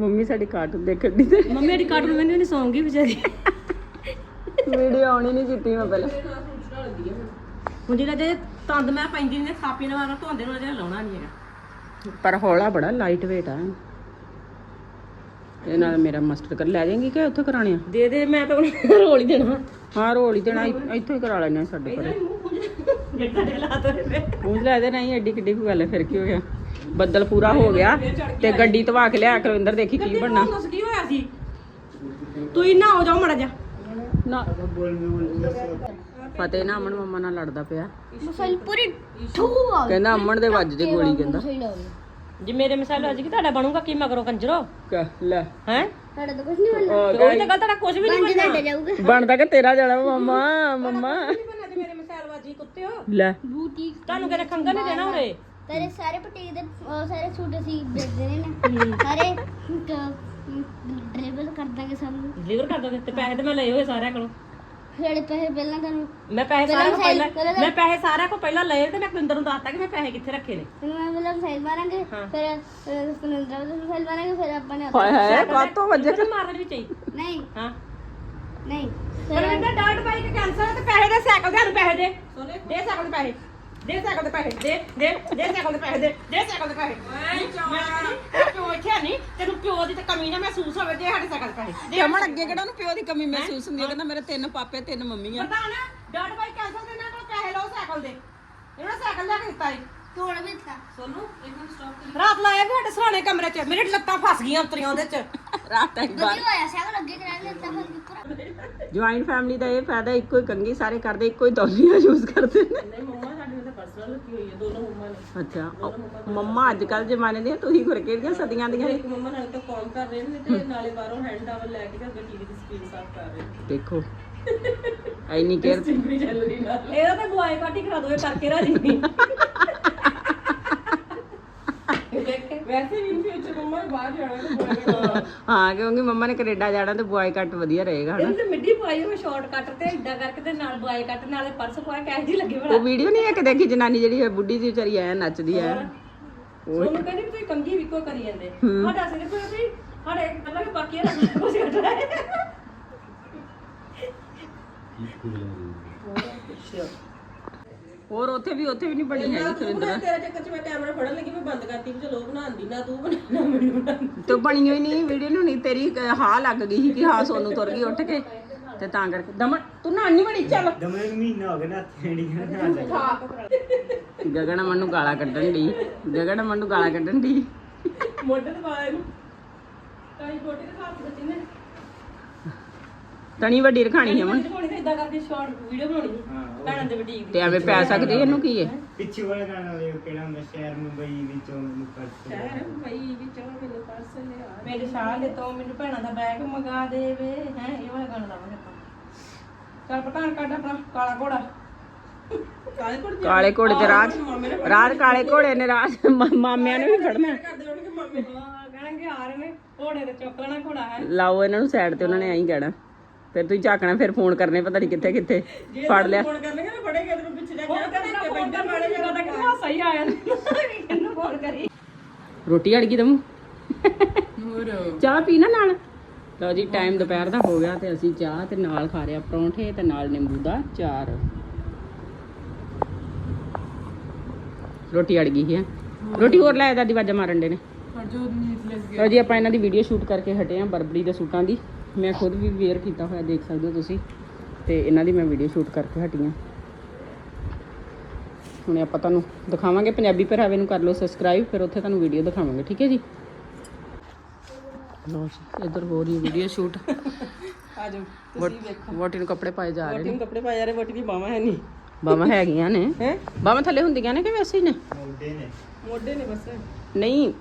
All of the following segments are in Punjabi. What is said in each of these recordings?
ਮੰਮੀ ਸਾਡੀ ਕਾਰਟੂਨ ਦੇਖਣ ਦੀ ਤੇ। ਮੰਮੀ ਸਾਡੀ ਕਾਰਟੂਨ ਮੈਨੂੰ ਨਹੀਂ ਸੌਂਗੀ ਵਿਚਾਰੀ। ਵੀਡੀਓ ਆਉਣੀ ਨਹੀਂ ਕੀਤੀ ਮੈਂ ਪਹਿਲਾਂ। ਹੁਣ ਜਿਹੜਾ ਜੇ ਤੰਦ ਮੈਂ ਪੈਂਦੀ ਨੇ ਥਾਪੀ ਨਾਲ ਮਾਰਨਾ ਧੋਂਦੇ ਨੂੰ ਜਿਹੜਾ ਲਾਉਣਾ ਨਹੀਂ ਹੈਗਾ। ਪਰ ਹੌਲਾ ਬੜਾ ਲਾਈਟ weight ਆ। ਇਹ ਨਾਲ ਮੇਰਾ ਮਸਟਰ ਕਰ ਲੈ ਜਾਏਗੀ ਕਿ ਉੱਥੇ ਕਰਾਣੇ ਆ? ਦੇ ਦੇ ਮੈਂ ਤਾਂ ਰੋਲ ਹੀ ਦੇਣਾ। ਹਾਂ ਰੋਲ ਹੀ ਦੇਣਾ ਇੱਥੋਂ ਹੀ ਕਰਾ ਲੈਣੇ ਸਾਡੇ ਹੋਏ ਪਏ ਪੂੰਝ ਲੈ ਦੇ ਨਹੀਂ ਐਡੀ ਕਿੱਡੀ ਕੋਈ ਗੱਲ ਫਿਰ ਕੀ ਹੋ ਗਿਆ? ਬੱਦਲ ਪੂਰਾ ਹੋ ਗਿਆ ਤੇ ਗੱਡੀ ਧਵਾ ਕੇ ਲਿਆ ਕਰਵਿੰਦਰ ਦੇਖੀ ਕੀ ਬਣਨਾ। ਦੱਸ ਕੀ ਹੋਇਆ ਸੀ? ਤੂੰ ਹੀ ਨਾ ਹੋ ਜਾਓ ਮੜਾ ਜਾ ਨਾ। ਫਤਿਹ ਨਾ ਅਮਨ ਮੰਮਾ ਨਾਲ ਲੜਦਾ ਪਿਆ। ਮਸਾਲ ਪੂਰੀ ਠੂ ਆ ਕਹਿੰਦਾ ਅਮਨ ਦੇ ਵੱਜ ਜੇ ਗੋਲੀ ਕਹਿੰਦਾ। ਜੇ ਮੇਰੇ ਮਿਸਾਲ ਅੱਜ ਕੀ ਤੁਹਾਡਾ ਬਣੂਗਾ ਕੀ ਮਗਰੋਂ ਕੰਜਰੋ? ਲੈ। ਹੈ? ਸਾਡਾ ਤਾਂ ਕੁਝ ਨਹੀਂ ਬਣਨਾ। ਕੋਈ ਤਾਂ ਗੱਲ ਤੁਹਾਡਾ ਕੁਝ ਵੀ ਨਹੀਂ ਬਣਨਾ। ਬਣਦਾ ਕਿ ਤੇਰਾ ਜਾਣਾ ਮੰਮਾ ਮੰਮਾ। ਨਹੀਂ ਬਣਨਾ ਜੇ ਮੇਰੇ ਮਿਸਾਲ ਵਾਜੀ ਕੁੱਤੇ ਹੋ ਲੈ। ਬੂਟੀਕ ਤੁਹਾਨੂੰ ਕਿਹਨੇ ਖੰਗਾ ਨਹੀਂ ਦੇਣਾ ਉਰੇ? ਤੇਰੇ ਸਾਰੇ ਪਟੀਕ ਦੇ ਅਹ, ਸਾਰੇ ਸੂਟ ਅਸੀਂ ਵੇਚਦੇ ਨੇ ਨਾ। ਸਾਰੇ ਡਰੇਬਲ ਕਰ ਦਾਂਗੇ ਸਾਨੂੰ ਡਿਲੀਵਰ ਕਰ ਦੋਗੇ ਤੇ ਪੈਸੇ ਤੇ ਮੈਂ ਲਏ ਹੋਏ ਸਾਰਿਆਂ ਕੋਲੋਂ। ਜਿਹੜੇ ਪੈਸੇ ਪਹਿਲਾਂ ਤੁਹਾਨੂੰ ਮੈਂ ਪੈਸੇ ਸਾਰਿਆਂ ਕੋਲ ਪਹਿਲਾਂ ਪਹਿਲਾਂ ਪਹਿਲਾਂ- ਮੈਂ ਪੈਸੇ ਸਾਰਿਆਂ ਕੋਲ ਪਹਿਲਾਂ ਲਏ ਤੇ ਮੈਂ ਕੁਲਿੰਦਰ ਨੂੰ ਦੱਸਤਾ ਕਿ ਮੈਂ ਪੈਸੇ ਕਿੱਥੇ ਰੱਖੇ ਨੇ। ਫਿਰ ਮੈਂ ਪਹਿਲਾਂ ਸਾਈਜ਼ ਮਾਰਾਂਗੇ ਹਾਂ। ਫਿਰ ਸੁਨੰਦਰਾ ਦਾ ਸਾਈਜ਼ ਮਾਰਾਂਗੇ ਫਿਰ ਆਪਾਂ ਨੇ ਹਾਏ ਹਾਏ ਕਾਤੋਂ ਵੱਜੇ? ਕਿੱਥੇ ਮਾਰਨ ਵਿੱਚ ਹੀ। ਨਹੀਂ। ਹਾਂ। ਨਹੀਂ। ਪਰ ਇਹਦਾ ਡਾਟ ਬਾਈਕ ਕੈਂਸਲ ਤੇ ਪੈਸੇ ਦੇ ਸਾਈਕਲ ਦੇ ਸਾਨੂੰ ਪੈਸੇ ਦੇ। ਦੇ ਸਾਈਕਲ ਦੇ ਪੈਸੇ। ਦੇ ਸਾਈਕਲ ਦੇ ਪੈਸੇ ਦੇ ਦੇ ਦੇ ਸਾਈਕਲ ਦੇ ਪੈਸੇ ਦੇ ਦੇ ਸਾਈਕਲ ਦੇ ਪੈਸੇ। ਮੈਂ ਕਿਉਂ ਇੱਥੇ ਨਹੀਂ ਤੈਨੂੰ ਪਿਓ ਦੀ ਤਾਂ ਕਮੀ ਨਾ ਮਹਿਸੂਸ ਹੋਵੇ ਦੇ ਸਾਡੇ ਸਾਈਕਲ ਦੇ ਪੈਸੇ ਤੇ ਅਮਨ ਅੱਗੇ ਕਿਹੜਾ ਨੂੰ ਪਿਓ ਦੀ ਕਮੀ ਮਹਿਸੂਸ ਹੁੰਦੀ ਹੈ ਕਹਿੰਦਾ ਮੇਰੇ ਤਿੰਨ ਪਾਪੇ ਤਿੰਨ ਮੰਮੀਆਂ। ਪ੍ਰਧਾਨ ਡਾਟ ਬਾਈਕ ਕੈਂਸਲ ਦੇ ਨਾਲ ਕੋਲ ਪੈਸੇ ਲਓ ਸਾਈਕਲ ਦੇ। ਇਹਨਾਂ ਸਾਈਕਲ ਲੈ ਕੇ ਦਿੱਤਾ ਈ ਤੋੜ ਵੀ ਦਿੱਤਾ? ਸੋਨੂੰ ਇੱਕ ਮਿੰਟ ਸਟਾਪ ਰਾਤ ਲਾਇਆ ਵੀ ਸਾਡੇ ਸਰਾਣੇ ਕਮਰੇ 'ਚ ਮੇਰੇ ਲੱਤਾਂ ਫਸ ਗਈਆਂ ਉਤਰੀਆਂ ਉਹਦੇ 'ਚ। ਰਾਤ ਤੱਕ ਵਧੀਆ ਹੋਇਆ ਸਾਈਕਲ ਅੱਗੇ ਕਰਾ ਦਿੱਤਾ ਫਿਰ ਕਿੱਕਰ ਜੁਆਇੰਟ ਫੈਮਿਲੀ ਦਾ ਇਹ ਫਾਇਦਾ ਇੱਕੋ ਹੀ ਕੰਗੀ ਸਾਰੇ ਕਰਦੇ ਇੱਕੋ ਹੀ ਦੌਲੀਆਂ ਯੂਜ਼ ਕਰਦੇ ਨੇ। ਨਹੀਂ ਮੰਮਾ ਪਰਸਨਲ ਰੱਖੀ ਹੋਈ ਹੈ? ਦੋਨੋਂ ਮੰਮਾ ਨੇ। ਅੱਛਾ ਉਹ ਮੰਮਾ ਅੱਜ ਕੱਲ ਜ਼ਮਾਨੇ ਦੀਆਂ ਤੁਸੀਂ ਗੁਰਕੇ ਦੀਆਂ ਸਦੀਆਂ ਦੀਆਂ ਇੱਕ ਮੰਮਾ ਨਾਲ ਤਾਂ ਕਾਲ ਕਰ ਰਹੇ ਨੇ ਤੇ ਨਾਲੇ ਬਾਹਰੋਂ ਹੈਂਡ ਟਾਵਲ ਲੈ ਕੇ ਤੇ ਗੱਡੀ ਦੀ ਸਕਰੀਨ ਸਾਫ਼ ਕਰ ਰਹੇ ਨੇ। ਦੇਖੋ। ਐਨੀ ਕੇਅਰ ਸਿੰਗਰੀ ਜੈਲਰੀ ਨਾਲ। ਇਹਦਾ ਤਾਂ ਬੁਆਏ ਕਾਟੀ ਕਰਾ ਦੋ ਇਹ ਕਰਕੇ ਰਾਜੀ ਨਹੀਂ। ਵੈਸੇ ਵੀ ਫਿਊਚਰ ਮੰਮਾ ਨੇ ਬਾਹਰ ਜਾਣਾ ਤੇ ਬੁਆਏ ਕਟਾ। ਹਾਂ ਕਿਉਂਕਿ ਮੰਮਾ ਨੇ ਕੈਨੇਡਾ ਜਾਣਾ ਤੇ ਬੁਆਏ ਕੱਟ ਵਧੀਆ ਰਹੇਗਾ ਹਨਾ। ਇਹਨੂੰ ਤੇ ਮਿੱਡੀ ਪਾਈ ਹੋਵੇ ਸ਼ਾਰਟ ਕੱਟ ਤੇ ਇਦਾਂ ਕਰਕੇ ਤੇ ਨਾਲ ਬੁਆਏ ਕੱਟ ਨਾਲੇ ਪਰਸ ਪਾਇਆ ਕੈਸ਼ ਜੀ ਲੱਗੇ ਬੜਾ ਉਹ ਵੀਡੀਓ ਨਹੀਂ ਇੱਕ ਦੇਖੀ ਜਨਾਨੀ ਜਿਹੜੀ ਹੈ ਬੁੱਢੀ ਜਿਹੀ ਵਿਚਾਰੀ ਐ ਨੱਚਦੀ ਐ। ਉਹਨੂੰ ਕਹਿੰਦੀ ਵੀ ਤੁਸੀਂ ਕੰਗੀ ਵੀ ਕੋ ਕਰੀ ਜਾਂਦੇ। ਸਾਡਾ ਸਿਰ ਕੋਈ ਵੀ ਸਾਡੇ ਮਤਲਬ ਬਾਕੀ ਦਾ ਕੁਝ ਕੱਟ ਹੈ ਹੋਰ ਉੱਥੇ ਵੀ ਉੱਥੇ ਵੀ ਨਹੀਂ ਬਣੀ ਸੁਰਿੰਦਰ। ਤੇਰੇ ਚੱਕਰ ਚ ਮੈਂ ਕੈਮਰਾ ਫੜਨ ਲੱਗੀ ਮੈਂ ਬੰਦ ਕਰਤੀ ਵੀ ਚਲੋ ਬਣਾਉਂਦੀ ਨਾ ਤੂੰ ਬਣਾ ਨਾ ਮੈਨੂੰ ਤੇ ਬਣੀ ਹੋਈ ਨਹੀਂ ਵੀਡੀਓ ਨੂੰ ਨਹੀਂ ਤੇਰੀ ਹਾਂ ਲੱਗ ਗਈ ਸੀ ਕਿ ਹਾਂ ਸੋਨੂੰ ਤੁਰ ਗਈ ਉੱਠ ਕੇ। ਤੇ ਤਾਂ ਕਰਕੇ ਦਮਨ ਤੂੰ ਨਾਨੀ ਬਣੀ ਚੱਲ। ਦਮੇ ਨੂੰ ਮਹੀਨਾ ਹੋ ਗਿਆ ਨਾ ਥੇੜੀ ਨਾ ਜਾ ਗਗਨ ਅਮਨ ਨੂੰ ਗਾਲਾਂ ਕੱਢਣ ਦੀ ਗਗਨ ਅਮਨ ਨੂੰ ਗਾਲਾਂ ਕੱਢਣ ਦੀ ਮੋਢੇ ਤੇ ਪਾਇਆ ਇਹਨੂੰ। ਕਾਈ ਕੋਟੀ ਤੇ ਖਾਤ ਬੱਚੇ ਨੇ। ਤਣੀ ਵੱਡੀ ਰਖਾਣੀ ਬਣਾਉਣੀ ਤੇ ਇਦਾਂ ਕਰਕੇ ਸ਼ਾਰਟ ਵੀਡੀਓ ਬਣਾਉਣੀ। ਭੈਣਾਂ ਦੇ ਬੁਟੀਕ ਤੇ ਐਵੇਂ ਪੈ ਸਕਦੀ ਇਹਨੂੰ ਕੀ ਹੈ ਪਿੱਛੇ ਵਾਲਾ ਗਾਣਾ ਵੇ ਕਿਹੜਾ ਹੁੰਦਾ? ਸ਼ਹਿਰ ਮੁੰਬਈ ਵਿੱਚੋਂ ਮੈਨੂੰ ਪਰਸ ਭਾਈ ਵਿੱਚੋਂ ਮੈਨੂੰ ਪਰਸ ਲਿਆ। ਮੇਰੇ ਸ਼ਾਲ ਤੋਂ ਮੈਨੂੰ ਭੈਣਾਂ ਦਾ ਬੈਗ ਮੰਗਾ ਦੇਵੇ। ਹੈ ਇਹ ਵਾਲਾ ਗਾਣਾ ਲਾਵਾਂਗੇ ਆਪਾਂ। ਚੱਲ ਪ੍ਰਧਾਨ ਕੱਢ ਆਪਣਾ ਕਾਲਾ ਘੋੜਾ। ਕਾਲੇ ਘੋੜੇ ਕਾਲੇ ਘੋੜੇ ਤੇ ਰਾਜ ਰਾਜ ਕਾਲੇ ਘੋੜੇ ਨੇ ਰਾਜ ਮਾਮਿਆਂ ਨੇ ਵੀ ਫੜਨਾ ਕਹਿਣਗੇ ਆ ਰਹੇ ਨੇ ਘੋੜੇ ਤੇ ਚੁੱਕ ਲੈਣਾ ਘੋੜਾ ਹੈ। ਲਾਓ ਇਹਨਾਂ ਨੂੰ ਸਾਈਡ ਤੇ ਉਹਨਾਂ ਨੇ ਐਂ ਕਹਿਣਾ। ਫਿਰ ਤੁਸੀਂ ਝਾਕਣਾ ਫਿਰ ਫੋਨ ਕਰਨੇ ਪਤਾ ਨਹੀਂ ਕਿੱਥੇ ਕਿੱਥੇ ਫੜ ਲਿਆ। ਫੋਨ ਕਰਨਗੇ ਨਾ ਫੜੇ ਕੇ ਤੈਨੂੰ ਪਿੱਛੇ ਜਾ ਕੇ ਕਹਿੰਦੇ ਬੈਠਾ ਮਾੜੇ ਜਿਹਾ। ਤਾਂ ਕਿ ਹਾਸਾ ਹੀ ਆਇਆ। ਕਿੰਨੂੰ ਫੋਨ ਕਰੀ ਰੋਟੀ ਅੜ ਗਈ ਤੈਨੂੰ ਚਾਹ ਪੀ ਨਾ ਨਾਲ। ਲਓ ਜੀ ਟਾਈਮ ਦੁਪਹਿਰ ਦਾ ਹੋ ਗਿਆ ਤੇ ਅਸੀਂ ਚਾਹ ਤੇ ਨਾਲ ਖਾ ਰਿਆ ਪਰੌਂਠੇ ਤੇ ਨਾਲ ਨਿੰਬੂ ਦਾ ਚਾਰ ਰੋਟੀ ਅੜ ਗਈ ਹੈ। ਰੋਟੀ ਹੋਰ ਲੈ ਦਾਦੀ ਵਾਜਾ ਮਾਰਨ ਦੇ ਨੇ। ਲਓ ਜੀ ਆਪਾਂ ਇਹਨਾਂ ਦੀ ਵੀਡੀਓ ਸ਼ੂਟ ਕਰਕੇ ਹਟੇ ਆ ਬਰਬਰੀ ਦੇ ਸੂਟਾਂ ਦੀ। ਮੈਂ ਖੁਦ ਵੀ ਵੇਅਰ ਕੀਤਾ ਹੋਇਆ ਦੇਖ ਸਕਦੇ ਹੋ ਤੁਸੀਂ। ਤੇ ਇਹਨਾਂ ਦੀ ਮੈਂ ਵੀਡੀਓ ਸ਼ੂਟ ਕਰਕੇ ਹਟੀ ਆ ਹੁਣ ਆਪਾਂ ਤੁਹਾਨੂੰ ਦਿਖਾਵਾਂਗੇ ਪੰਜਾਬੀ ਪਹਿਰਾਵੇ ਨੂੰ ਕਰ ਲਓ ਸਬਸਕ੍ਰਾਈਬ ਫਿਰ ਉੱਥੇ ਤੁਹਾਨੂੰ ਵੀਡੀਓ ਦਿਖਾਵਾਂਗੇ ਠੀਕ ਹੈ ਜੀ? ਲਓ ਜੀ। ਇੱਧਰ ਹੋ ਰਹੀ ਵੀਡੀਓ ਸ਼ੂਟ ਆ ਜਾਓ ਵੋਟੀ ਨੂੰ ਕੱਪੜੇ ਪਾਏ ਜਾ ਰਹੇ ਨੇ। ਤੈਨੂੰ ਕੱਪੜੇ ਪਾਏ ਜਾ ਰਹੇ ਵੋਟੀ ਦੀ ਬਾਵਾ ਹੈ ਨਹੀਂ। ਬਾਹਾਂ ਹੈਗੀਆਂ ਨੇ। ਹੈ? ਬਾਹਾਂ ਥੱਲੇ ਹੁੰਦੀਆਂ ਨੇ ਕਿ ਵੈਸੇ ਹੀ ਨੇ? ਮੋਢੇ ਨੇ। ਮੋਢੇ ਨੇ ਬਸ। ਨਹੀਂ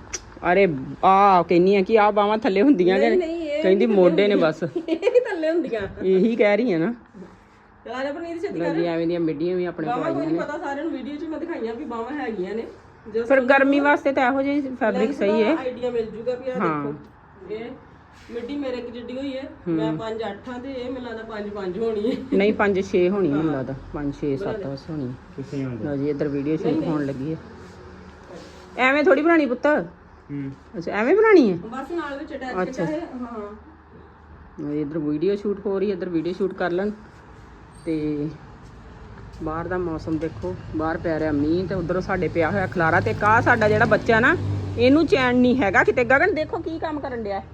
ਅਰੇ ਆ ਕਹਿੰਨੀ ਆ ਕਿ ਆ ਬਾਹਾਂ ਥੱਲੇ ਹੁੰਦੀਆਂ ਕਿ ਨਹੀਂ, ਇਹ ਕਹਿੰਦੀ ਮੋਢੇ ਨੇ ਬਸ। ਇਹ ਥੱਲੇ ਹੁੰਦੀਆਂ। ਇਹੀ ਕਹਿ ਰਹੀ ਆ ਨਾ। ਚਲਾ ਪਨੀਰ ਛੇਤੀ ਲਓ ਜੀ ਐਵੇਂ ਦੀਆਂ ਮਿੱਡੀਆਂ ਵੀ ਆਪਣੇ ਬਾਵਾ ਕੋਲ ਕੋਈ ਨਹੀਂ ਪਤਾ ਸਾਰਿਆਂ ਨੂੰ ਵੀਡੀਓ 'ਚ ਮੈਂ ਦਿਖਾਈਆਂ ਵੀ ਬਾਵਾ ਹੈਗੀਆਂ ਨੇ। ਜੋ ਫਿਰ ਗਰਮੀ ਵਾਸਤੇ ਤਾਂ ਇਹੋ ਜਿਹੀ ਫੈਬਰਿਕ ਸਹੀ ਹੈ। ਆਈਡੀਆ ਮਿਲ ਜੂਗਾ ਵੀ ਆ ਦੇਖੋ ਇਹ ਮਿੱਡੀ ਮੇਰੇ ਇੱਕ ਜਿੱਡੀ ਹੋਈ ਹੈ। ਮੈਂ 5 8 ਤੇ ਇਹ ਮੈਨੂੰ ਲੱਗਦਾ 5 5 ਹੋਣੀ ਹੈ। ਨਹੀਂ 5 6 ਹੋਣੀ ਮੈਨੂੰ ਲੱਗਦਾ। 5 6 7 ਬਸ ਹੋਣੀ ਲਓ ਜੀ ਇੱਧਰ ਵੀਡੀਓ ਸ਼ੂਟ ਹੋਣ ਲੱਗੀ ਹੈ। ਐਵੇਂ ਥੋੜੀ ਬਣਾਣੀ ਪੁੱਤ। ਹੂੰ। ਅੱਛਾ ਐਵੇਂ ਬਣਾਣੀ ਹੈ? ਬਸ ਨਾਲ ਵਿੱਚ ਅਟੈਚ ਅੱਛਾ। ਹੈ। ਹਾਂ ਇਧਰ ਵੀਡੀਓ ਸ਼ੂਟ ਹੋ ਰਹੀ ਹੈ ਇਧਰ ਵੀਡੀਓ ਸ਼ੂਟ ਕਰ ਲੈਣ। ਤੇ ਬਾਹਰ ਦਾ ਮੌਸਮ ਦੇਖੋ ਬਾਹਰ ਪੈ ਰਿਹਾ ਮੀਂਹ ਤੇ ਉਧਰੋਂ ਸਾਡੇ ਪਿਆ ਹੋਇਆ ਖਲਾਰਾ ਤੇ ਕਾ ਸਾਡਾ ਜਿਹੜਾ ਬੱਚਾ ਨਾ ਇਹਨੂੰ ਚੈਨ ਨਹੀਂ ਹੈਗਾ ਕਿਤੇ। ਗਗਨ ਦੇਖੋ ਕੀ ਕੰਮ ਕਰਨ ਡਿਆ ਹੈ।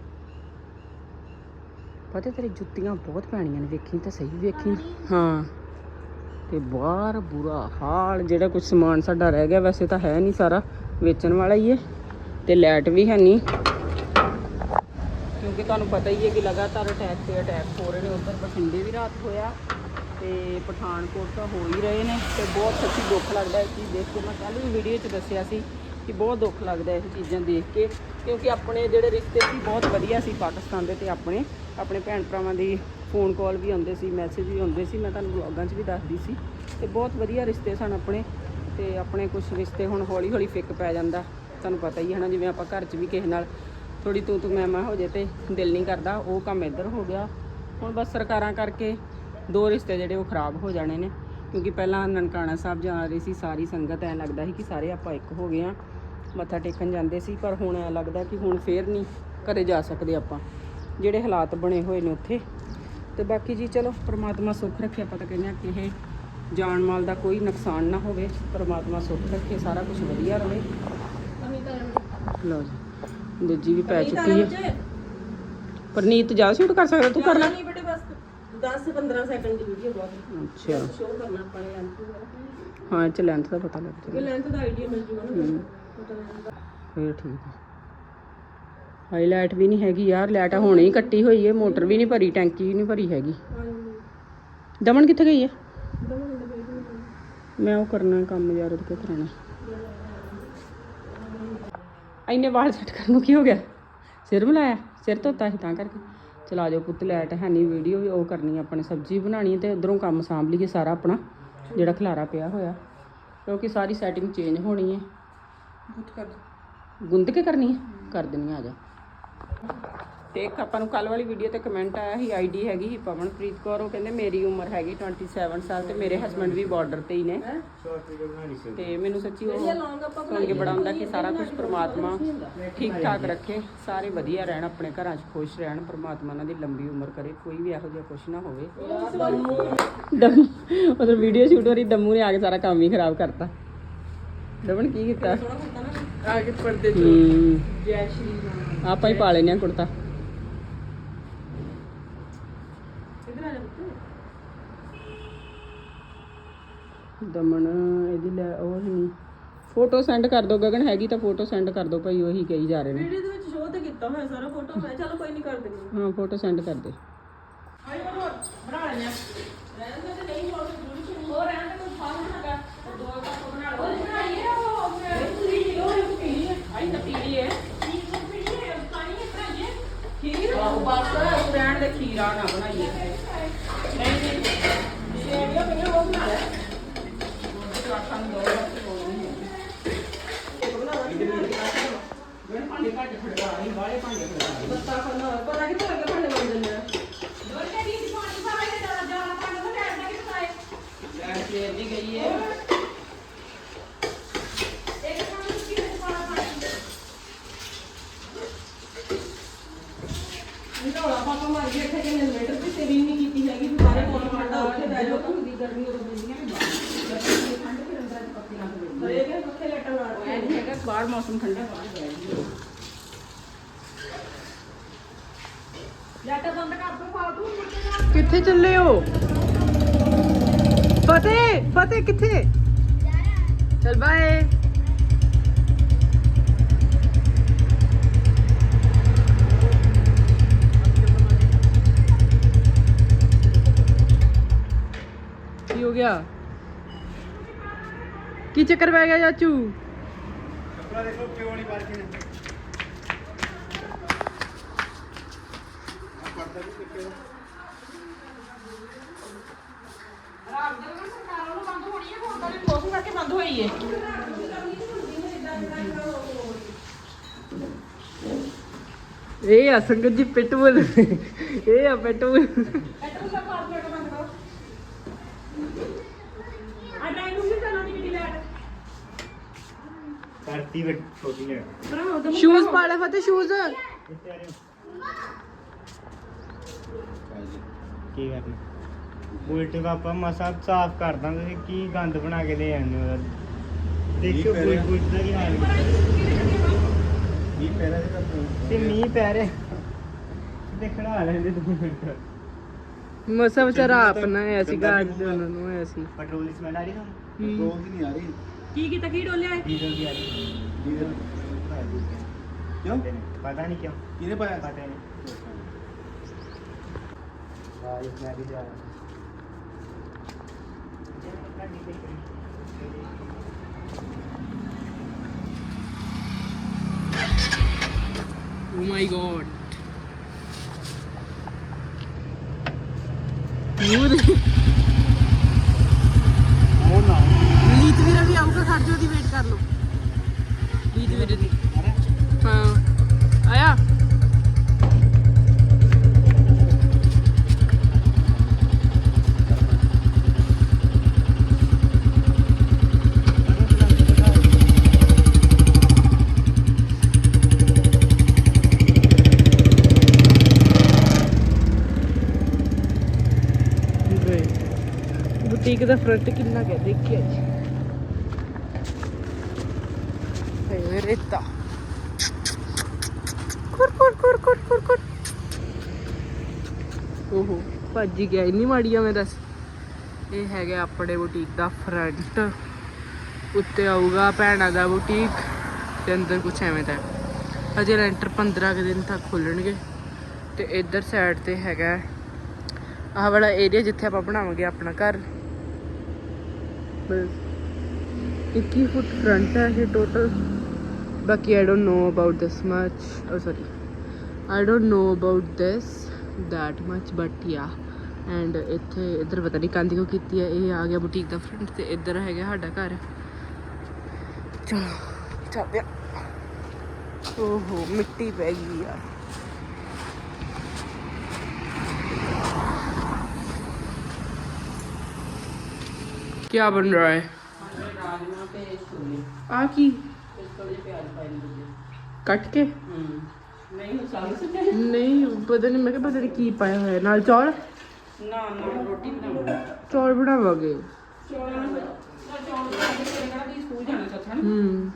ਪਤਾ ਤੇਰੀ ਜੁੱਤੀਆਂ ਬਹੁਤ ਪੈਣੀਆਂ ਨੇ ਵੇਖੀ ਤਾਂ ਸਹੀ ਵੇਖੀ। ਹਾਂ। ਤੇ ਬਾਹਰ ਬੁਰਾ ਹਾਲ ਜਿਹੜਾ ਕੁਝ ਸਮਾਨ ਸਾਡਾ ਰਹਿ ਗਿਆ ਵੈਸੇ ਤਾਂ ਹੈ ਨਹੀਂ ਸਾਰਾ ਵੇਚਣ ਵਾਲਾ ਹੀ ਹੈ। ਤੇ ਲਾਈਟ ਵੀ ਹੈ ਨਹੀਂ। ਕਿਉਂਕਿ ਤੁਹਾਨੂੰ ਪਤਾ ਹੀ ਹੈ ਕਿ ਲਗਾਤਾਰ ਅਟੈਕ ਤੇ ਅਟੈਕ ਹੋ ਰਹੇ ਨੇ। ਉਧਰ ਬਠਿੰਡੇ ਵੀ ਰਾਤ ਹੋਇਆ ਤੇ ਪਠਾਨਕੋਟ ਤਾਂ ਹੋ ਹੀ ਰਹੇ ਨੇ ਤੇ ਬਹੁਤ ਸੱਚੀ ਦੁੱਖ ਲੱਗਦਾ ਇਹ ਚੀਜ਼ ਦੇਖ ਕੇ। ਮੈਂ ਕੱਲ੍ਹ ਵੀ ਵੀਡੀਓ 'ਚ ਦੱਸਿਆ ਸੀ ਕਿ ਬਹੁਤ ਦੁੱਖ ਲੱਗਦਾ ਇਹ ਚੀਜ਼ਾਂ ਦੇਖ ਕੇ, ਕਿਉਂਕਿ ਆਪਣੇ ਜਿਹੜੇ ਰਿਸ਼ਤੇ ਸੀ ਬਹੁਤ ਵਧੀਆ ਸੀ ਪਾਕਿਸਤਾਨ ਦੇ ਤੇ ਆਪਣੇ ਆਪਣੇ ਭੈਣ ਭਰਾਵਾਂ ਦੀ ਫੋਨ ਕਾਲ ਵੀ ਆਉਂਦੇ ਸੀ ਮੈਸੇਜ ਵੀ ਆਉਂਦੇ ਸੀ। ਮੈਂ ਤੁਹਾਨੂੰ ਵਲੌਗਾਂ 'ਚ ਵੀ ਦੱਸਦੀ ਸੀ ਤੇ ਬਹੁਤ ਵਧੀਆ ਰਿਸ਼ਤੇ ਸਨ ਆਪਣੇ ਤੇ ਆਪਣੇ ਕੁਝ ਰਿਸ਼ਤੇ ਹੁਣ ਹੌਲੀ ਹੌਲੀ ਫਿੱਕ ਪੈ ਜਾਂਦਾ। ਤੁਹਾਨੂੰ ਪਤਾ ਹੀ ਹੈ ਨਾ, ਜਿਵੇਂ ਆਪਾਂ ਘਰ 'ਚ ਵੀ ਕਿਸੇ ਨਾਲ ਥੋੜੀ ਤੂੰ ਤੂੰ ਮੈਂ ਮੈਂ ਹੋ ਜੇ ਤੇ ਦਿਲ ਨਹੀਂ ਕਰਦਾ, ਉਹ ਕੰਮ ਇੱਧਰ ਹੋ ਗਿਆ। ਹੁਣ ਬਸ ਸਰਕਾਰਾਂ ਕਰਕੇ ਦੋ ਰਿਸ਼ਤੇ ਜਿਹੜੇ ਉਹ ਖਰਾਬ ਹੋ ਜਾਣੇ ਨੇ, ਕਿਉਂਕਿ ਪਹਿਲਾਂ ਨਨਕਾਣਾ ਸਾਹਿਬ ਜਾ ਰਹੀ ਸੀ, ਸਾਰੀ ਸੰਗਤ ਐ ਲੱਗਦਾ ਸੀ ਕਿ ਸਾਰੇ ਆਪਾਂ ਇੱਕ ਹੋ ਗਏ ਆ ਮੱਥਾ ਟੇਕਣ ਜਾਂਦੇ ਸੀ, ਪਰ ਹੁਣ ਐ ਲੱਗਦਾ ਕਿ ਹੁਣ ਫੇਰ ਨਹੀਂ ਘਰੇ ਜਾ ਸਕਦੇ ਆਪਾਂ, ਜਿਹੜੇ ਹਾਲਾਤ ਬਣੇ ਹੋਏ ਨੇ ਉੱਥੇ। ਤੇ ਬਾਕੀ ਜੀ ਚਲੋ, ਪ੍ਰਮਾਤਮਾ ਸੁੱਖ ਰੱਖੇ, ਆਪਾਂ ਤਾਂ ਕਹਿੰਦੇ ਆ ਕਿ ਇਹ ਜਾਨ ਮਾਲ ਦਾ ਕੋਈ ਨੁਕਸਾਨ ਨਾ ਹੋਵੇ, ਪ੍ਰਮਾਤਮਾ ਸੁੱਖ ਰੱਖੇ, ਸਾਰਾ ਕੁਝ ਵਧੀਆ ਰਹੇ। ਲਓ ਜੀ ਦੂਜੀ ਵੀ ਪੈ ਚੁੱਕੀ ਹੈ ਪਰਨੀਤ ਜਾ ਸ਼ੂਟ ਕਰ ਸਕਦਾ ਤੂੰ ਕਰ ਲੈ ਨਹੀਂ ਬੇਟੇ ਬਸ 10 15 ਸੈਕਿੰਡ ਦੀ ਵੀਡੀਓ ਬਹੁਤ ਅੱਛਾ ਸ਼ੋ ਕਰਨਾ ਆਪਾਂ ਨੇ ਲੈਂਥ ਵਗੈਰਾ ਹਾਂ ਇਹ ਚ ਲੈਂਥ ਦਾ ਪਤਾ ਲੱਗ ਕਿ ਜਾਊਗਾ ਲੈਂਥ ਦਾ ਆਈਡੀਆ ਮਿਲ ਜੂਗਾ ਨਾ ਹੂੰ। ਪਤਾ ਲੱਗਦਾ ਫੇਰ ਠੀਕ ਹੈ ਹਾਈਲਾਈਟ ਵੀ ਨਹੀਂ ਹੈਗੀ ਯਾਰ ਲਾਈਟ ਹੁਣੇ ਹੀ ਕੱਟੀ ਹੋਈ ਹੈ ਮੋਟਰ ਵੀ ਨਹੀਂ ਭਰੀ ਟੈਂਕੀ ਵੀ ਨਹੀਂ ਭਰੀ ਹੈਗੀ ਦਮਨ ਕਿੱਥੇ ਗਈ ਹੈ ਮੈਂ ਉਹ ਕਰਨਾ ਕੰਮ ਯਾਰ ਉਹਦੇ ਕੋਲ ਕਰਾਉਣਾ ਐਨੇ ਵਾਲ ਸੈੱਟ ਕਰਨ ਨੂੰ ਕੀ ਹੋ ਗਿਆ? ਸਿਰ ਮਲਾਇਆ ਸਿਰ ਧੋਤਾ ਸੀ ਤਾਂ ਕਰਕੇ। ਚਲਾ ਜਾਓ ਪੁੱਤ ਲਾਈਟ ਹੈ ਨਹੀਂ ਵੀਡੀਓ ਵੀ ਉਹ ਕਰਨੀ ਆਪਣੇ ਸਬਜ਼ੀ ਬਣਾਉਣੀ ਹੈ ਤੇ ਉਧਰੋਂ ਕੰਮ ਸਾਂਭ ਲਈਏ ਸਾਰਾ ਆਪਣਾ ਜਿਹੜਾ ਖਲਾਰਾ ਪਿਆ ਹੋਇਆ। ਕਿਉਂਕਿ ਸਾਰੀ ਸੈਟਿੰਗ ਚੇਂਜ ਹੋਣੀ ਹੈ ਕਰ ਗੁੰਦ ਕੇ ਕਰਨੀ ਹੈ ਕਰ ਦਿੰਨੀ ਆ ਜਾ। ਤੇ ਇੱਕ ਆਪਾਂ ਨੂੰ ਕੱਲ ਵਾਲੀ ਵੀਡੀਓ ਤੇ ਕਮੈਂਟ ਆਇਆ ਸੀ ਆਈਡੀ ਹੈਗੀ ਸੀ ਪਵਨਪ੍ਰੀਤ ਕੌਰ ਉਹ ਕਹਿੰਦੇ ਮੇਰੀ ਉਮਰ ਹੈਗੀ 27 ਸਾਲ ਤੇ ਮੇਰੇ ਹਸਬੰਡ ਵੀ ਬਾਰਡਰ ਤੇ ਹੀ ਨੇ। ਤੇ ਮੈਨੂੰ ਸੱਚੀ ਉਹ ਸੁਣ ਕੇ ਬੜਾ ਹੁੰਦਾ ਕਿ ਸਾਰਾ ਕੁਝ ਪ੍ਰਮਾਤਮਾ ਠੀਕ ਠਾਕ ਰੱਖੇ ਸਾਰੇ ਵਧੀਆ ਰਹਿਣ ਆਪਣੇ ਘਰਾਂ 'ਚ ਖੁਸ਼ ਰਹਿਣ ਪ੍ਰਮਾਤਮਾ ਉਹਨਾਂ ਦੀ ਲੰਬੀ ਉਮਰ ਕਰੇ ਕੋਈ ਵੀ ਇਹੋ ਜਿਹਾ ਕੁਝ ਨਾ ਹੋਵੇ। ਦਮ ਉਧਰ ਵੀਡੀਓ ਸ਼ੂਟ ਹੋ ਰਹੀ ਦਮੂ ਨੇ ਆ ਕੇ ਸਾਰਾ ਕੰਮ ਹੀ ਖਰਾਬ ਕਰਤਾ। ਦਮਨ ਕੀ ਕੀਤਾ? ਆਗੇ ਪਰਦੇ ਹੂੰ। ਜੈ ਸ਼੍ਰੀ ਰਾਮ। ਆਪਾਂ ਹੀ ਪਾ ਲੈਨੇ ਆ ਕੁੜਤਾ ਇਧਰ ਆ ਜਾ ਪੁੱਤ ਦਮਨ ਇਹਦੀ ਲੈ ਉਹ ਨਹੀਂ। ਫੋਟੋ ਸੈਂਡ ਕਰ ਦੋ ਗਗਨ ਹੈਗੀ ਤਾਂ ਫੋਟੋ ਸੈਂਡ ਕਰ ਦੋ ਭਾਈ ਉਹੀ ਕਹੀ ਜਾ ਰਹੇ ਨੇ। ਵੀਡੀਓ ਦੇ ਵਿੱਚ ਸ਼ੋਅ ਤੇ ਕੀਤਾ ਹੋਇਆ ਸਾਰਾ ਫੋਟੋ ਮੈਂ ਚਲੋ ਕੋਈ ਨਹੀਂ ਕਰ ਦਿੰਦੀ। ਹਾਂ ਫੋਟੋ ਸੈਂਡ ਕਰ ਦੇ। ਆਈ ਬਣਾ ਬਣਾ ਲੈਣੇ ਆ। ਰਹਿਣ ਦੇ ਤੇ ਨਹੀਂ ਹੋਰ ਜ਼ਰੂਰੀ ਸ਼ੁਰੂ ਹੋ ਰਹਿਣ ਦੇ ਕੋਈ ਫਾਲ ਨਾ ਹੈਗਾ। ਉਹ ਦੋ ਕੱਪ ਬਣਾ ਲਓ। ਉਹ ਬਣਾਈਏ ਉਹ ਆਪਣੇ ਪੀੜੀ ਉਹ ਇੱਕ ਪੀੜੀ ਹੈ ਆਈ ਤਾਂ ਪੀੜੀ ਹੈ। ਇੱਕ ਪੀੜੀ ਹੈ। ਪਾਣੀ ਹੈ ਬਣਾਈਏ। ਖੀਰ? ਆਹੋ ਬਸ ਰਹਿਣ ਦੇ ਖੀਰਾ ਨਾ ਬਣਾਈਏ ਨਹੀਂ ਨਹੀਂ ਸੇਵੀਆਂ ਪਈਆਂ ਉਹ ਬਣਾ ਲੈ ਜਵਾਕਾਂ ਨੂੰ ਦੋ ਬਸ ਹੋਰ ਨਹੀਂ ਮੈਂ ਭਾਂਡੇ ਘੱਟ ਖੜਵਾ ਰਹੀ ਬਾਹਲੇ ਭਾਂਡੇ ਖੜਵਾ ਰਹੀ ਬੱਤਾ ਖਾਣਾ ਪਤਾ ਕਿੱਥੇ ਲੱਗੇ ਭਾਂਡੇ ਮੰਜਣ ਨੇ ਲੈਣ ਸਵੇਰ ਦੀ ਗਈ ਹੈ ਢੋਲਾ ਪਾਪਾ ਮਾਰ ਕੇ ਇੱਥੇ ਕਿੰਨੇ ਮੀਟਰ ਤੇ ਸੇਵਿੰਗ ਨਹੀਂ ਕੀਤੀ ਹੈਗੀ ਵੀ ਸਾਰੇ ਕੋਲ ਮਾਰਦਾ ਉੱਥੇ ਬਹਿ ਜਾਓ ਤਾਂ ਹੁੰਦੀ ਗਰਮੀ ਉਦੋਂ ਮਿਲਦੀਆਂ ਨੇ ਬਾਹਰ ਠੰਡ ਫਿਰ ਅੰਦਰ ਚ ਪੱਤੀਆਂ ਤੋਂ ਬਰੇ ਕੇ ਪੱਖੇ ਲੈਟਣ ਮਾਰ ਉਹ ਐ ਨਹੀਂ ਹੈਗਾ ਬਾਹਰ ਮੌਸਮ ਠੰਡਾ ਬਾਹਰ ਬੈਠ ਜੀ ਲੈਟਰ ਬੰਦ ਕਰ ਦੋ ਫਾਲਤੂ ਮੁੜ ਕੇ ਨਾ ਕਿੱਥੇ ਚੱਲੇ ਹੋ ਫਤਿਹ ਫਤਿਹ ਕਿੱਥੇ ਚਲ ਬਾਏ ਗਿਆ? ਕੀ ਚੱਕਰ ਪੈ ਗਿਆ ਚਾਚੂ? ਕੱਪੜਾ ਦੇਖੋ ਕਿਉਂ ਨਹੀਂ ਪਾਰਕਿੰਗ ਮੌਸਮ ਕਰਕੇ ਬੰਦ ਹੋਈ ਏ ਇਹ ਆ ਸੰਗਤ ਜੀ ਪਿਟਬੁਲ। ਇਹ ਆ ਪਿਟਬੁਲ। ਲੈਟਰ ਦਾ ਪਾਸ ਲੈਟਰ ਬੰਦ ਕਰੋ ਆ ਡਰਾਈਵ ਰੂਮ ਵਿੱਚ ਚੱਲੋ ਦੀ ਲੈਟ ਕਰਤੀ ਵੱਡੀ ਛੋਟੀ ਲੈ ਭਰਾ ਉਹਦਾ ਸ਼ੂਜ਼ ਪਾ ਲੈ ਫਤੇ ਸ਼ੂਜ਼ ਕਿੱਥੇ ਆ ਰਹੇ ਹੋ ਕੀ ਕਰਨਾ? ਬੁਲਟ ਪਾਪਾ ਮਸਾ ਸਾਫ਼ ਕਰਦਾ ਤੁਸੀਂ ਕੀ ਗੰਦ ਬਣਾ ਕੇ ਦੇ ਆਉਂਦੇ ਹੋ। ਦੇਖੋ ਬੁਲਟ ਬੁਲਟ ਦਾ ਕੀ ਹਾਲ ਵੀ ਪਹਿਲਾਂ ਜਿਹੜਾ ਤੇ ਮੀਂਹ ਪੈ ਰਿਹਾ। ਤੇ ਖੜਾ ਲੈਂਦੇ ਦੋ ਮਿੰਟ ਮਸਾ ਵਿਚਾਰਾ ਆਪਣਾ ਆਇਆ ਸੀ ਦੇ ਉਹਨਾਂ ਨੂੰ ਆਇਆ ਸੀ ਪੈਟਰੋਲ ਦੀ ਸਮੈਲ ਆ ਰਹੀ ਤੁਹਾਨੂੰ? ਰੋਜ਼ ਨਹੀਂ ਆ ਰਹੀ। ਕੀ ਕੀਤਾ ਕੀ ਡੋਲਿਆ ਹੈ ਡੀਜ਼ਲ ਦੀ ਆ ਰਹੀ ਡੀਜ਼ਲ ਕਿਉਂ ਪਤਾ ਨਹੀਂ ਕਿਉਂ ਕਿਹਨੇ ਪਾਇਆ ਪਤਾ ਨਹੀਂ ਬਾਰਿਸ਼ ਮੈਂ ਵੀ ਜਾ ਰਿਹਾ ਓ ਮਾਈ ਗॉड ਮੂਰ ਉਹ ਨਾ ਲੀਤ ਵੀਰਾ ਵੀ ਆਊਗਾ ਖੜ ਜਾ ਦੀ ਵੇਟ ਕਰ ਲਓ ਲੀਤ ਵੀਰੇ ਦੀ ਹਾਂ। ਆਇਆ? ਬੁਟੀਕ ਦਾ ਫਰੰਟ ਕਿੰਨਾ ਕੁ ਹੈ ਦੇਖਿਆ ਜੀ ਹੇ ਰੇਤਾ ਕੁਰ ਕੁਰ ਕੁਰ ਕੁਰ ਕੁਰ ਕੁਰ। ਓਹੋ, ਭੱਜ ਗਿਆ, ਇੰਨੀ ਮਾੜੀ ਆ ਮੈਂ ਦੱਸ। ਇਹ ਹੈਗਾ ਆਪਣੇ ਬੁਟੀਕ ਦਾ ਫਰੰਟ ਉੱਤੇ ਆਊਗਾ ਭੈਣਾਂ ਦਾ ਬੁਟੀਕ ਤੇ ਅੰਦਰ ਕੁਛ ਐਵੇਂ ਦਾ। ਹੈ। ਅਜੇ ਲੈਂਟਰ 15 ਕੁ ਦਿਨ ਤੱਕ ਖੁੱਲਣਗੇ। ਤੇ ਇੱਧਰ ਸਾਈਡ ਤੇ ਹੈਗਾ ਆਹ ਵਾਲਾ ਏਰੀਆ ਜਿੱਥੇ ਆਪਾਂ ਬਣਾਵਾਂਗੇ ਆਪਣਾ ਘਰ। ਬਸ। 21 ਫੁੱਟ ਫਰੰਟ ਹੈ ਇਹ ਟੋਟਲ ਬਾਕੀ I don't know about this much oh sorry I don't know about this that much but yeah and ਇੱਥੇ ਇੱਧਰ ਪਤਾ ਨਹੀਂ ਕੰਧ ਕਿਉਂ ਕੀਤੀ ਹੈ ਇਹ ਆ ਗਿਆ ਬੁਟੀਕ ਦਾ ਫਰੰਟ ਤੇ ਇੱਧਰ ਹੈਗਾ ਸਾਡਾ ਘਰ ਚਲੋ ਚੱਲਦੇ ਆ ਓਹੋ ਮਿੱਟੀ ਪੈ ਗਈ ਯਾਰ क्या बन रहा है आ की ਕੱਟ ਕੇ ਨਹੀਂ ਪਤਾ ਨਹੀਂ ਮੈਂ ਕਿਹਾ ਪਤਾ ਨਹੀਂ ਕੀ ਪਾਇਆ ਹੋਇਆ ਨਾਲ ਚੌਲ ਨਾ ਨਾ ਰੋਟੀ ਬਣਾਉਂਦਾ ਚੌਲ ਬਣਾਵਾਂਗੇ ਚੌਲਾਂ ਨਾਲ ਚੌਲ ਬਣਾ ਕੇ ਤੇਰੇ ਕਿਹੜਾ ਦੀ ਸਕੂਲ ਜਾਣਾ ਚਾਹੁੰਦਾ ਨਾ ਹੂੰ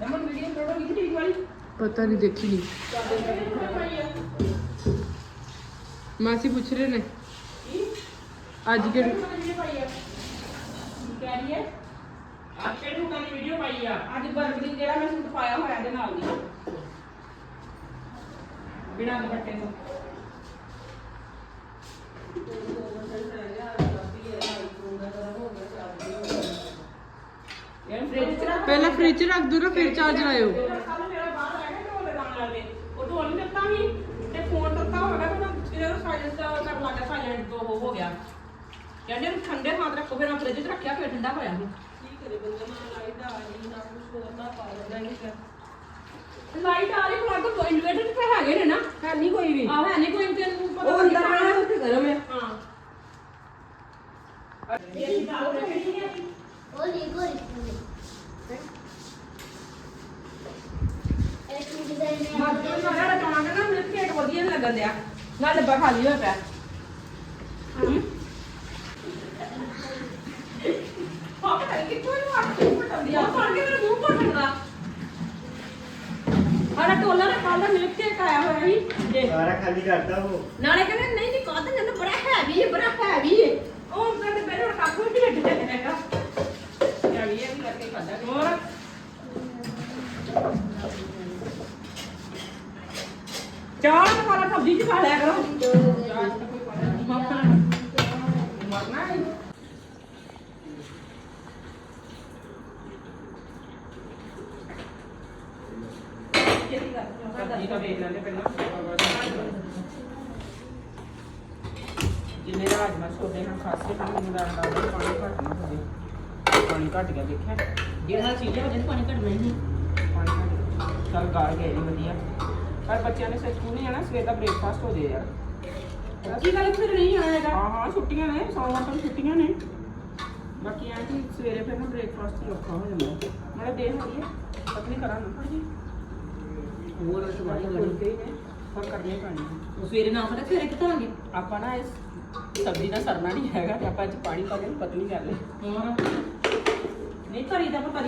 ਨਮਨ ਵੀਡੀਓ ਥੋੜਾ ਲਿਖ ਠੀਕ ਵਾਲੀ ਪਤਾ ਨਹੀਂ ਦੇਖੀ ਨਹੀਂ ਮਾਸੀ ਪੁੱਛ ਰਹੇ ਨੇ ਅੱਜ ਕਿਹੜੀ ਕਹਿ ਰਹੀ ਹੈ। ਅੱਜ ਕਿਹੜੀ ਗੱਲ ਵੀਡੀਓ ਪਾਈ ਆ? ਅੱਜ ਬਰਗਰੀ ਜਿਹੜਾ ਮੈਂ ਸੂਟ ਪਾਇਆ ਹੋਇਆ ਇਹਦੇ ਨਾਲ ਦੀ। ਬਿਨਾਂ ਦੁਪੱਟੇ ਤੋਂ। ਪਹਿਲਾਂ ਫ੍ਰਿਜ ਰੱਖ ਦੋ ਨਾ ਫਿਰ ਚਾਰਜ ਲਾਇਓ ਕੱਲ ਮੇਰਾ ਬਾਹਰ ਆ ਗਿਆ ਢੋਲ ਲਗਾਉਣ ਵਾਲੇ ਉਹ ਢੋਲ ਨਹੀਂ ਦਿੱਤਾ ਸੀ ਤੇ ਫੋਨ ਦਿੱਤਾ ਹੋਗਾ ਤੇ ਮੈਂ ਜਿਹੜਾ ਸਾਇਲੈਂਸ ਕਰ ਲੱਗਾ ਸਾਇਲੈਂਟ ਤੋਂ ਉਹ ਹੋ ਗਿਆ ਕਹਿੰਦੇ ਇਹਨੂੰ ਠੰਡੇ ਥਾਂ ਤੇ ਰੱਖੋ ਫਿਰ ਫ੍ਰਿਜ 'ਚ ਰੱਖਿਆ ਫਿਰ ਠੰਡਾ ਹੋਇਆ ਸੀ। ਕੀ ਕਰੇ ਬੰਦਾ? ਨਾ ਲਾਈਟ ਆ ਰਹੀ ਨਾ ਕੁਝ ਹੋਰ ਨਾ ਪਾ ਲੈਂਦਾ ਇਹ ਲਾਈਟ ਆ ਰਹੀ ਪਲੱਗ ਤੋਂ ਇਨਵੇਟਰ ਤੇ ਹੈਗੇ ਨੇ ਨਾ। ਹੈ ਨਹੀਂ ਕੋਈ ਵੀ। ਆਹ ਹੈ ਨਹੀਂ ਕੋਈ ਪਤਾ ਉਹ ਅੰਦਰ ਉੱਥੇ ਗਰਮ ਹੈ ਹਾਂ। ਉਹ ਨਹੀਂ ਕੋਈ ਇੱਕ ਡਿਜ਼ਾਈਨ ਹੈ ਸਾਰਾ ਰਟਾਉਣਾ ਕਹਿੰਦਾ ਮਿਲਕ ਕੇਕ ਵਧੀਆ ਨੀ ਲੱਗਣ ਦਿਆ। ਨਾ ਡੱਬਾ ਖਾਲੀ ਹੋਇਆ ਪਿਆ ਹੂੰ ਪਾਪਾ ਕਿੱਥੋਂ ਇਹਨੂੰ ਅੱਖ ਤੋਂ ਪਟਾਉਂਦੀ ਆ ਫੜ ਕੇ ਮੇਰੇ ਮੂੰਹ ਪਟਾਉਂਦਾ ਆੜਾ ਟੋਲਾ ਦਾ ਕੱਲ ਮਿਲਕ ਕੇਕ ਆਇਆ ਹੋਇਆ ਸੀ ਜੇ ਸਾਰਾ ਖਾਲੀ ਕਰਦਾ ਉਹ। ਨਾਲੇ ਕਹਿੰਦੇ ਨਹੀਂ ਨਹੀਂ ਕਾਹਦੇ ਕਹਿੰਦੇ ਬੜਾ ਹੈਵੀ ਹੈ ਬੜਾ ਹੈਵੀ ਹੈ ਉਹ ਕਹਿੰਦੇ ਮੇਰੇ ਹੁਣ ਕੱਖ ਵੀ ਢਿੱਡ ਤੇ ਹੈਗਾ। ਹੈਵੀ ਹੈ ਵੀ ਕਰਕੇ ਖਾਦਾ ਹੋਰ? ਚਾਹ ਵਾਲਾ ਸਬਜ਼ੀ ਚ ਖਾ ਲਿਆ ਕਰੋ ਚਾਹ ਤਾਂ ਕੋਈ ਪਤਾ ਨਹੀਂ ਮੱਖਣ ਮਰਨਾ ਹੈ ਸਬਜ਼ੀ ਤਾਂ ਵੇਖ ਲੈਂਦੇ ਪਹਿਲਾਂ ਜਿੰਨੇ ਰਾਜਮਾ ਛੋਟੇ ਹਨ ਖਾਸੇ ਹਨ ਮੈਨੂੰ ਲੱਗਦਾ ਉਹਦਾ ਪਾਣੀ ਘੱਟ ਨਾ ਹੋਵੇ ਪਾਣੀ ਘੱਟ ਗਿਆ ਦੇਖਿਆ ਜਿਹੜਾ ਚੀਜ਼ ਹੈ ਉਹਦੇ 'ਚ ਪਾਣੀ ਘੱਟਣਾ ਹੀ ਨਹੀਂ ਪਾਣੀ ਘੱਟ ਗਿਆ। ਚੱਲ ਗਾਲ ਗਏ ਜੀ ਵਧੀਆ ਪਰ ਬੱਚਿਆਂ ਨੇ ਸੱਚ ਸਕੂਲ ਨਹੀਂ ਜਾਣਾ ਸਵੇਰ ਦਾ ਬ੍ਰੇਕਫਾਸਟ ਹੋ ਜੇ ਯਾਰ ਕੀ ਗੱਲ ਫਿਰ ਨਹੀਂ ਆਏਗਾ ਹਾਂ ਹਾਂ ਛੁੱਟੀਆਂ ਨੇ ਸੋਮਵਾਰ ਤੋਂ ਛੁੱਟੀਆਂ ਨੇ ਬਾਕੀ ਆ ਕਿ ਸਵੇਰੇ ਫਿਰ ਨਾ ਬ੍ਰੇਕਫਾਸਟ ਹੀ ਔਖਾ ਹੋ ਜਾਂਦਾ ਮਤਲਬ ਦੇਖ ਲਈਏ ਪਤਨੀ ਕਰਾਂ ਨਾ ਥੋੜੀ ਹੋਰ ਰਸਵਾਈ ਫੁਲਕੇ ਨੇ ਪਰ ਕਰਨੇ ਪੈਣੇ ਆ। ਸਵੇਰੇ ਨਾ ਫੜਾ ਸਵੇਰੇ ਕਿੱਥੋਂ ਆਂਗੇ ਆਪਾਂ ਨਾ ਇਸ ਸਬਜ਼ੀ ਦਾ ਸਰਨਾ ਨਹੀਂ ਹੈਗਾ ਤੇ ਆਪਾਂ ਇਹ 'ਚ ਪਾਣੀ ਪਾ ਕੇ ਪਤਲੀ ਕਰ ਲਈ। ਹੋਰ? ਨਹੀਂ ਦਾ ਪਤਾ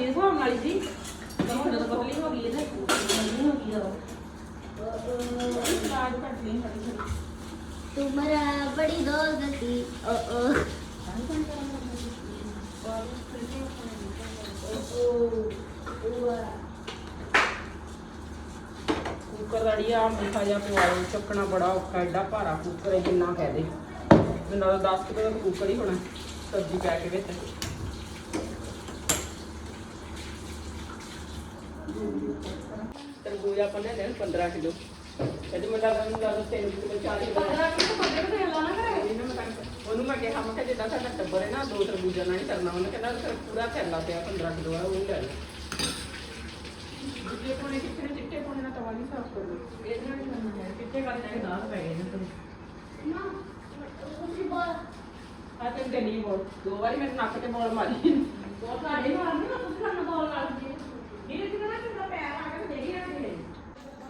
ਬੜਾ ਔਖਾ ਭਾਰਾ ਕਿੰਨਾ ਕਹਿ ਦੇ ਕੁੱਕਰ ਹੀ ਹੋਣਾ ਸਬਜ਼ੀ ਪੈ ਕੇ ਵਿੱਚ। ਤਰਬੂਜ ਆਪਾਂ ਲੈ ਲੈਣ 15 ਕਿਲੋ। ਇਹਦੇ ਮੈਂ ਲੱਗਦਾ ਮੈਨੂੰ ਲੱਗਦਾ 3 ਕਿਲੋ 4 ਕਿਲੋ। 15 ਕਿਲੋ ਬੰਦੇ ਨੂੰ ਲਾਣਾ ਕਰੇ ਉਹਨੂੰ ਮੈਂ ਕਿਹਾ ਮੈਂ ਕਿਹਾ ਜਿੱਦਾਂ ਸਾਡਾ ਟੱਬਰ ਹੈ ਨਾ ਦੋ ਤਰਬੂਜਾਂ ਨਾਲ ਹੀ ਕਰਨਾ। ਉਹਨੇ ਕਹਿੰਦਾ ਫਿਰ ਪੂਰਾ ਥੈਲਾ ਪਿਆ 15 ਕਿਲੋ ਆ ਉਹ ਹੀ ਲੈ ਲੈ। ਦੂਜੇ ਕੋਨੇ ਕਿੱਥੇ ਨੇ ਚਿੱਟੇ ਕੋਨੇ ਨਾਲ ਤਵਾ ਨਹੀਂ ਸਾਫ਼ ਕਰ ਲਓ ਇਹ ਨਾਲ ਹੀ ਕਰਨਾ ਹੈ ਚਿੱਟੇ ਵਾਲੇ ਨਾਲ ਦਾਗ ਪੈ ਗਏ ਨੇ ਆ ਤੇ ਗਲੀ ਬੋਲ। ਦੋ ਵਾਰੀ ਮੇਰੇ ਨੱਕ ਤੇ ਬੋਲ ਮਾਰੀ। ਬਹੁਤ ਸਾਡੇ ਨਾਲ ਨਹੀਂ ਤੁਸੀਂ ਸਾਨੂੰ ਬੋਲ ਦਿੰਦੇ ਇਹ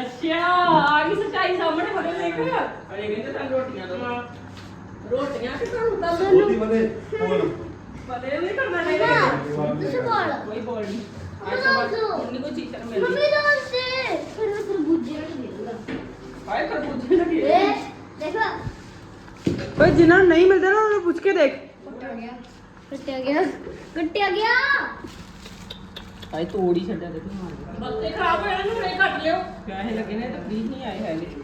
ਅੱਛਾ ਨਹੀਂ ਕਰਨਾ ਨਾ। ਜਿਨ੍ਹਾਂ ਨਹੀਂ ਮਿਲਦਾ ਉਹਨਾਂ ਨੂੰ ਪੁੱਛ ਕੇ ਦੇਖ। ਕੱਟਿਆ ਗਿਆ। ਕੱਟਿਆ ਗਿਆ। ਕੱਟਿਆ ਗਿਆ। ਹਾਏ ਤੋੜ ਹੀ ਛੱਡਿਆ ਦੇਖ ਮਾਰ ਬੱਤੇ ਖਰਾਬ ਹੋਇਆ ਨੂੰ ਰੇ ਕੱਟ ਲਿਓ। ਪੈਸੇ ਲੱਗੇ ਨੇ ਤਾਂ ਫ੍ਰੀ ਨਹੀਂ ਆਏ ਹੈਗੇ।